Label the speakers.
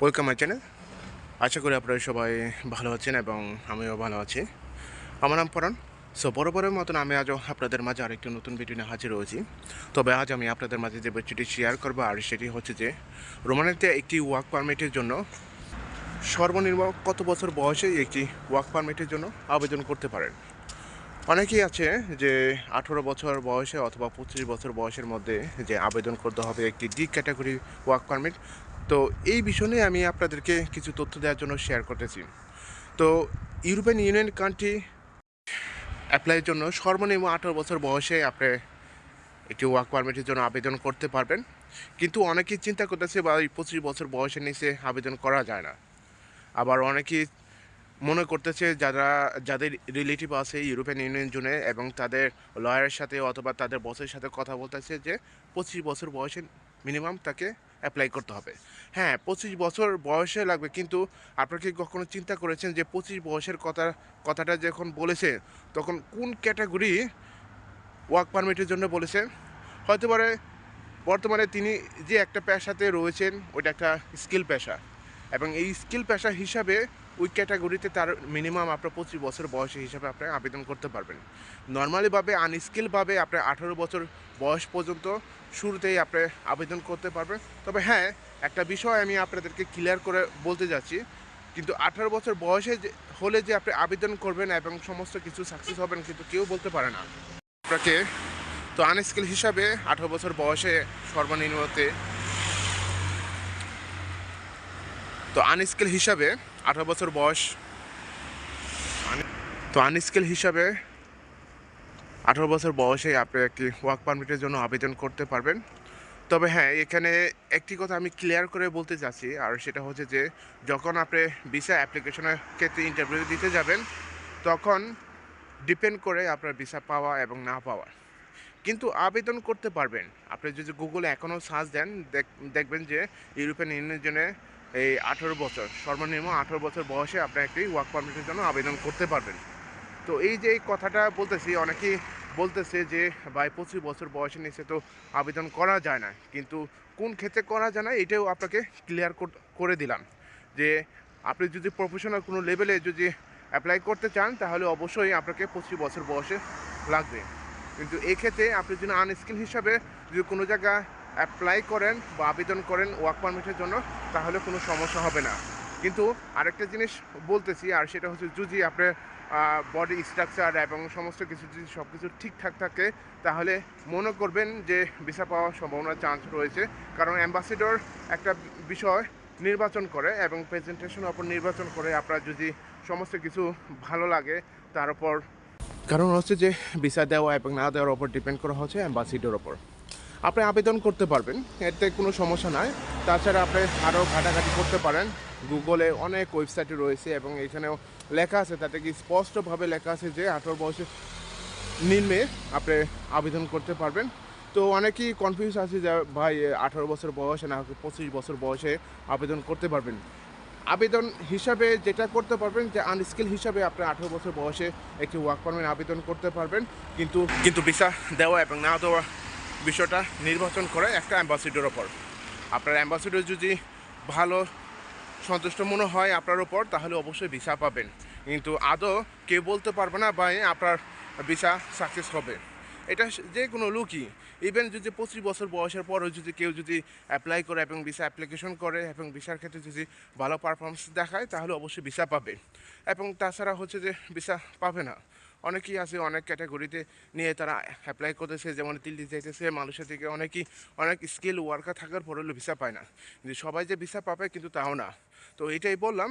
Speaker 1: Welcome my channel আশা করি আপনারা সবাই ভালো আছেন এবং আমিও ভালো আছি। আমার নাম পরাণ। সো বরাবরের মতন আমি আজও আপনাদের মাঝে আরেকটি নতুন ভিডিও নিয়ে হাজির হয়েছি। তবে আজ আমি আপনাদের মাঝে যে বিষয়টি শেয়ার করব, আর সেটি হচ্ছে যে রোমানিতে একটি ওয়ার্ক পারমিটের জন্য সর্বনিম্ন কত বছর বয়সে একটি ওয়ার্ক পারমিটের জন্য আবেদন করতে পারেন? অনেকেই আছে যে, আঠেরো বছর বয়সে অথবা পঁচিশ বছর বয়সের মধ্যে যে আবেদন করতে হবে একটি ডি ক্যাটাগরি ওয়ার্ক পারমিট তো এই বিষয় আমি আপনাদেরকে কিছু তথ্য দেওয়ার জন্য শেয়ার করতেছি। তো ইউরোপিয়ান ইউনিয়ন কান্ট্রি অ্যাপ্লাইয়ের জন্য সর্বনিম্ন আঠেরো বছর বয়সে আপনি একটি ওয়ার্ক পারমিটের জন্য আবেদন করতে পারবেন। কিন্তু অনেকেই চিন্তা করতেছে বা এই পঁচিশ বছর বয়সের নিচে আবেদন করা যায় না। আবার অনেকেই মনে করতেছে, যারা, যাদের রিলেটিভ আছে ইউরোপিয়ান ইউনিয়ন জোনে এবং তাদের লয়ারের সাথে অথবা তাদের বসের সাথে কথা বলতেছে যে, পঁচিশ বছর বয়সে মিনিমাম তাকে অ্যাপ্লাই করতে হবে। হ্যাঁ পঁচিশ বছর বয়সে লাগবে, কিন্তু আপনারা কি কখনো চিন্তা করেছেন যে পঁচিশ বয়সের কথা, কথাটা যখন বলেছে, তখন কোন ক্যাটাগরি ওয়ার্ক পারমিটের জন্য বলেছে? হয়তো পারে বর্তমানে তিনি যে একটা পেশাতে রয়েছেন, ওইটা একটা স্কিল পেশা। এবং এই স্কিল পেশা হিসাবে ওই ক্যাটাগরিতে তার মিনিমাম আপনার পঁচিশ বছর বয়সে হিসাবে আপনি আবেদন করতে পারবেন। নর্মালিভাবে আনস্কিলভাবে আপনি আঠারো বছর বয়স পর্যন্ত শুরুতেই আপনি আবেদন করতে পারবেন। তবে হ্যাঁ একটা বিষয় আমি আপনাদেরকে ক্লিয়ার করে বলতে যাচ্ছি। কিন্তু আঠারো বছর বয়সে হলে যে আপনি আবেদন করবেন এবং সমস্ত কিছু সাকসেস হবেন কিন্তু কেউ বলতে পারে না। আপনাকে তো আনস্কিল হিসাবে আঠারো বছর বয়সে সর্বনিম্নতে তো আনস্কিল হিসাবে আঠারো বছর বয়স। তো আনস্কিল হিসাবে আঠারো বছর বয়সে আপনি একটি ওয়ার্ক পারমিটের জন্য আবেদন করতে পারবেন। তবে হ্যাঁ এখানে একটি কথা আমি ক্লিয়ার করে বলতে চাচ্ছি, আর সেটা হচ্ছে যে যখন আপনি ভিসা অ্যাপ্লিকেশনের ক্ষেত্রে ইন্টারভিউ দিতে যাবেন, তখন ডিপেন্ড করে আপনার ভিসা পাওয়া এবং না পাওয়া। কিন্তু আবেদন করতে পারবেন। আপনি যদি গুগলে এখনও সার্চ দেন, দেখ- দেখবেন যে ইউরোপিয়ান ইউনিয়নে এই আঠেরো বছর, সর্বনিম্ন আঠেরো বছর বয়সে আপনি একটি ওয়ার্ক পারমিটের জন্য আবেদন করতে পারবেন। তো এই যে কথাটা বলতেছি, অনেকেই বলতেছে যে, ভাই, পঁচিশ বছর বয়সের নিচে তো আবেদন করা যায় না। কিন্তু কোন ক্ষেত্রে করা যায় না, এটাও আপনাকে ক্লিয়ার করে দিলাম। যে আপনি যদি প্রফেশনাল কোনো লেভেলে যদি অ্যাপ্লাই করতে চান, তাহলে অবশ্যই আপনাকে পঁচিশ বছর বয়সে লাগবে। কিন্তু এক্ষেত্রে আপনি যদি আনস্কিল হিসাবে যদি কোনো জায়গা অ্যাপ্লাই করেন বা আবেদন করেন ওয়ার্ক পারমিটের জন্য, তাহলে কোনো সমস্যা হবে না। কিন্তু আরেকটা জিনিস বলতেছি, আর সেটা হচ্ছে যদি আপনার বডি স্ট্রাকচার এবং সমস্ত কিছু যদি সব কিছু ঠিকঠাক থাকে, তাহলে মনে করবেন যে ভিসা পাওয়ার সম্ভাবনার চান্স রয়েছে। কারণ অ্যাম্বাসিডর একটা বিষয় নির্বাচন করে এবং প্রেজেন্টেশনের ওপর নির্বাচন করে, আপনার যদি সমস্ত কিছু ভালো লাগে, তার উপর। কারণ হচ্ছে যে ভিসা দেওয়া এবং না দেওয়ার ওপর ডিপেন্ড করা হচ্ছে অ্যাম্বাসিডর ওপর আপনি আবেদন করতে পারবেন, এতে কোনো সমস্যা নাই। তাছাড়া আপনি আরও ঘাটাঘাটি করতে পারেন। গুগলে অনেক ওয়েবসাইট রয়েছে এবং এখানেও লেখা আছে, তাতে কি স্পষ্টভাবে লেখা আছে যে আঠারো বয়সে নিম্নে আপনি আবেদন করতে পারবেন। তো অনেকেই কনফিউজ আছে যে ভাই আঠারো বছর বয়সে না পঁচিশ বছর বয়সে আবেদন করতে পারবেন। আবেদন হিসাবে যেটা করতে পারবেন যে আনস্কিল হিসাবে আপনি আঠারো বছর বয়সে একটি ওয়ার্ক পারমিট আবেদন করতে পারবেন। কিন্তু কিন্তু ভিসা দেওয়া এবং না দেওয়া বিষয়টা নির্বাচন করে একটা অ্যাম্বাসিডর ওপর। আপনার অ্যাম্বাসিডর যদি ভালো সন্তুষ্ট মনে হয় আপনার ওপর, তাহলে অবশ্যই ভিসা পাবেন। কিন্তু আদৌ কেউ বলতে পারবে না ভাই আপনার ভিসা সাকসেস হবে। এটা যে কোনো লুকই ইভেন যদি পঁচিশ বছর বয়সের পরেও যদি কেউ যদি অ্যাপ্লাই করে এবং ভিসা অ্যাপ্লিকেশন করে এবং ভিসার ক্ষেত্রে যদি ভালো পারফরমেন্স দেখায়, তাহলে অবশ্যই ভিসা পাবে। এবং তাছাড়া হচ্ছে যে ভিসা পাবে না। অনেকেই আছে, অনেক ক্যাটাগরিতে নিয়ে তারা অ্যাপ্লাই করতেছে। যেমন দিল্লি যাইতেছে মানুষের থেকে অনেকেই, অনেক স্কিল ওয়ার্কার থাকার পরেও ভিসা পায় না। সবাই যে ভিসা পাবে কিন্তু তাও না। তো এটাই বললাম